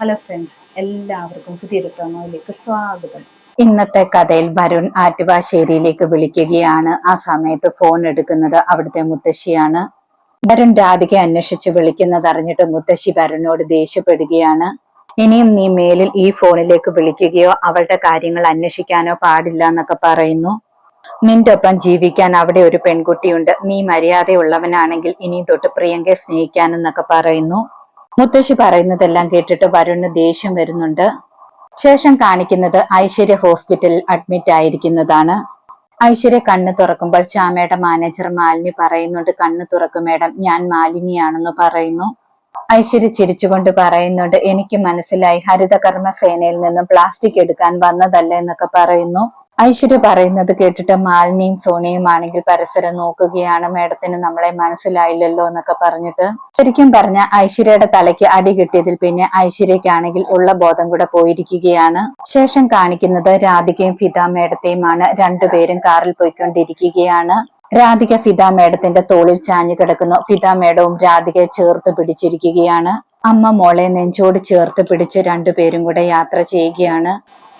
Hello friends എല്ലാവർക്കും പുതിയൊരു പ്രമോയിലേക്ക് സ്വാഗതം. ഇന്നത്തെ കഥയിൽ വരുൺ ആറ്റുവാശ്ശേരിയിലേക്ക് വിളിക്കുകയാണ്. ആ സമയത്ത് ഫോൺ എടുക്കുന്നത് അവിടുത്തെ മുത്തശ്ശിയാണ്. വരുൺ രാധിക അന്വേഷിച്ച് വിളിക്കുന്നത് അറിഞ്ഞിട്ട് മുത്തശ്ശി വരുണിനോട് ദേഷ്യപ്പെടുകയാണ്. ഇനിയും നീ മേലിൽ ഈ ഫോണിലേക്ക് വിളിക്കുകയോ അവളുടെ കാര്യങ്ങൾ അന്വേഷിക്കാനോ പാടില്ല എന്നൊക്കെ പറയുന്നു. നിന്റെ ഒപ്പം ജീവിക്കാൻ അവിടെ ഒരു പെൺകുട്ടിയുണ്ട്. നീ മര്യാദയുള്ളവനാണെങ്കിൽ ഇനി തൊട്ട് പ്രിയങ്കയെ സ്നേഹിക്കാനെന്നൊക്കെ പറയുന്നു. മുത്തശ്ശി പറയുന്നതെല്ലാം കേട്ടിട്ട് വരുണ് ദേഷ്യം വരുന്നുണ്ട്. ശേഷം കാണിക്കുന്നത് ഐശ്വര്യ ഹോസ്പിറ്റലിൽ അഡ്മിറ്റ് ആയിരിക്കുന്നതാണ്. ഐശ്വര്യ കണ്ണ് തുറക്കുമ്പോൾ ശ്യാമയുടെ മാനേജർ മാലിനി പറയുന്നുണ്ട് കണ്ണ് തുറക്കും മേഡം ഞാൻ മാലിനിയാണെന്ന് പറയുന്നു. ഐശ്വര്യ ചിരിച്ചുകൊണ്ട് പറയുന്നുണ്ട് എനിക്ക് മനസ്സിലായി ഹരിതകർമ്മ സേനയിൽ നിന്നും പ്ലാസ്റ്റിക് എടുക്കാൻ വന്നതല്ല എന്നൊക്കെ പറയുന്നു. ഐശ്വര്യ പറയുന്നത് കേട്ടിട്ട് മാലിനിയും സോണിയും ആണെങ്കിൽ പരസ്പരം നോക്കുകയാണ്. മേഡത്തിന് നമ്മളെ മനസ്സിലായില്ലല്ലോ എന്നൊക്കെ പറഞ്ഞിട്ട് ശരിക്കും പറഞ്ഞ ഐശ്വര്യയുടെ തലയ്ക്ക് അടി കിട്ടിയതിൽ പിന്നെ ഐശ്വര്യക്കാണെങ്കിൽ ഉള്ള ബോധം കൂടെ പോയിരിക്കുകയാണ്. ശേഷം കാണിക്കുന്നത് രാധികയും ഫിത മേഡത്തെയുമാണ്. രണ്ടുപേരും കാറിൽ പോയിക്കൊണ്ടിരിക്കുകയാണ്. രാധിക ഫിത മേഡത്തിന്റെ തോളിൽ ചാഞ്ഞു കിടക്കുന്നു. ഫിത മേഡവും രാധികയെ ചേർത്ത് പിടിച്ചിരിക്കുകയാണ്. അമ്മ മോളെ നെഞ്ചോട് ചേർത്ത് പിടിച്ച് രണ്ടുപേരും കൂടെ യാത്ര ചെയ്യുകയാണ്.